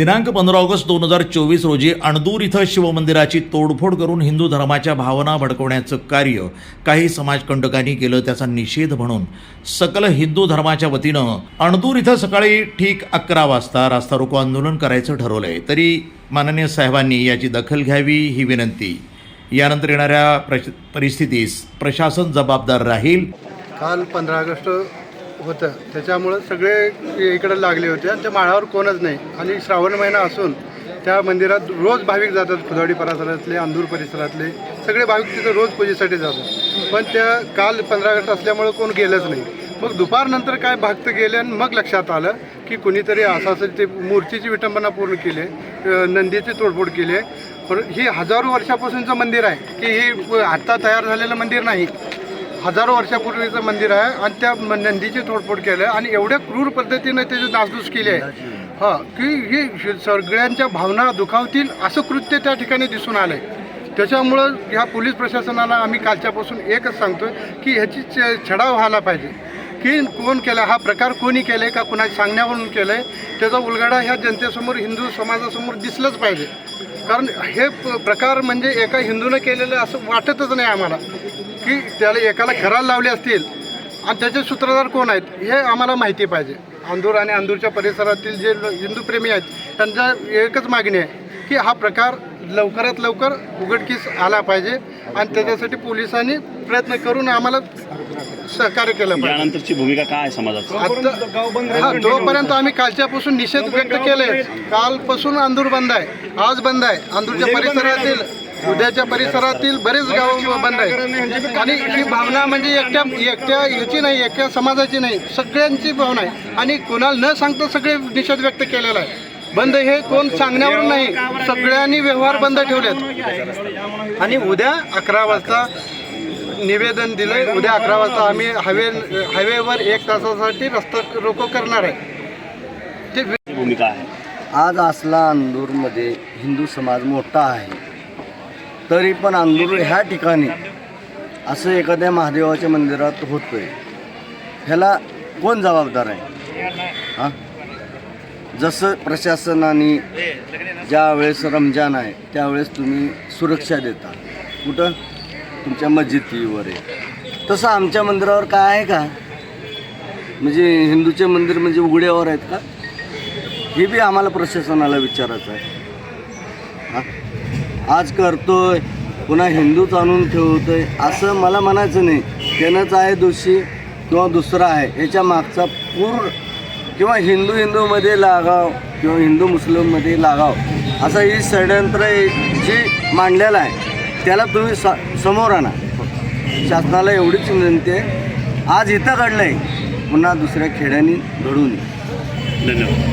दिनांक पंधरा ऑगस्ट दोन हजार चोवीस रोजी अणदूर इथं शिवमंदिराची तोडफोड करून हिंदू धर्माच्या भावना भडकवण्याचं कार्य काही समाजकंटकांनी केलं त्याचा निषेध म्हणून. सकल हिंदू धर्माच्या वतीनं अणदूर इथं सकाळी ठीक अकरा वाजता रास्ता रोको आंदोलन करायचं ठरवलंय. तरी माननीय साहेबांनी याची दखल घ्यावी ही विनंती. यानंतर येणाऱ्या प्रश परिस्थितीस प्रशासन जबाबदार राहील. काल पंधरा ऑगस्ट होतं. त्याच्यामुळं सगळे इकडं लागले होते. आणि त्या माळावर कोणच नाही. आणि श्रावण महिना असून त्या मंदिरात रोज भाविक जातात. खुदावडी परिसरातले अंधूर परिसरातले. सगळे भाविक तिथं रोज पूजेसाठी जातात. पण त्या काल पंधरा ऑगस्ट असल्यामुळं कोण गेलंच नाही. मग दुपारनंतर काय भक्त गेले आणि मग लक्षात आलं की कुणीतरी असं असं ते मूर्तीची विटंबना पूर्ण केली आहे, नंदीची तोडफोड केली. आहे पण ही हजारो वर्षापासूनचं मंदिर आहे की हे आत्ता तयार झालेलं मंदिर नाही. हजारो वर्षापूर्वीचं मंदिर आहे आणि त्या नंदीची तोडफोड केलं आहे आणि एवढ्या क्रूर पद्धतीने त्याची नासधूस केली आहे. हां की ही सगळ्यांच्या भावना दुखावतील असं कृत्य त्या ठिकाणी दिसून आलं आहे त्याच्यामुळं ह्या पोलीस प्रशासनाला आम्ही कालच्यापासून एकच सांगतो की ह्याची छडाव छडा व्हायला पाहिजे. की कोण केला हा प्रकार कोणी केला आहे का कुणाच्या सांगण्यावरून केलं आहे त्याचा उलगडा ह्या जनतेसमोर हिंदू समाजासमोर दिसलंच पाहिजे. कारण हे प- प्रकार म्हणजे एका हिंदूनं केलेलं असं वाटतच नाही आम्हाला. की त्याला एकाला घराला लावले असतील आणि त्याचे सूत्रधार कोण आहेत हे आम्हाला माहिती पाहिजे. अंदूर आणि अंदूरच्या परिसरातील जे हिंदूप्रेमी आहेत त्यांचा एकच मागणी आहे की हा प्रकार लवकरात लवकर उघडकीस आला पाहिजे आणि त्याच्यासाठी पोलिसांनी प्रयत्न करून आम्हाला सहकार्य केलं पाहिजे. यानंतरची भूमिका काय आहे समाजाची आता हा तोपर्यंत आम्ही कालच्यापासून निषेध व्यक्त केले कालपासून अंदूर बंद आहे आज बंद आहे. अंदूरच्या परिसरातील उद्याच्या परिसरातील बरेच गाव बंद आहेत. आणि ही भावना म्हणजे एकट्या एकट्या ह्याची नाही एकट्या समाजाची नाही सगळ्यांची भावना आहे. आणि कोणाला न सांगता सगळे निषेध व्यक्त केलेला आहे. बंद हे कोण सांगण्यावरून नाही. सगळ्यांनी व्यवहार बंद ठेवलेत. आणि उद्या अकरा वाजता निवेदन दिलंय. उद्या अकरा वाजता आम्ही हायवे हायवेवर एक तासासाठी रस्ता रोको करणार आहे. ते भूमिका आहे. आज असला अंदूरमध्ये हिंदू समाज मोठा आहे. तरी पण अंदूर ह्या ठिकाणी असं एखाद्या महादेवाच्या मंदिरात होतंय. ह्याला कोण जबाबदार आहे? हां? जसं प्रशासनाने ज्या वेळेस रमजान आहे त्यावेळेस तुम्ही सुरक्षा देता. कुठं? तुमच्या मस्जिदीवर आहे. तसं आमच्या मंदिरावर काय आहे का? म्हणजे हिंदूचे मंदिर म्हणजे उघड्यावर आहेत का? हे बी आम्हाला प्रशासनाला विचारायचं आहे. हां? आज करतोय पुन्हा हिंदूच आणून ठेवतोय असं मला म्हणायचं नाही. त्यानंच आहे दोषी किंवा दुसरा आहे याच्या मागचा पूर्ण किंवा हिंदू हिंदूमध्ये लागाव किंवा हिंदू मुस्लिममध्ये लागाव असं ही षडयंत्र जी मांडलेलं आहे त्याला तुम्ही स समोर आणा. शासनाला एवढीच विनंती आहे. आज इथं घडलं आहे पुन्हा दुसऱ्या खेड्यांनी घडू नये धन्यवाद.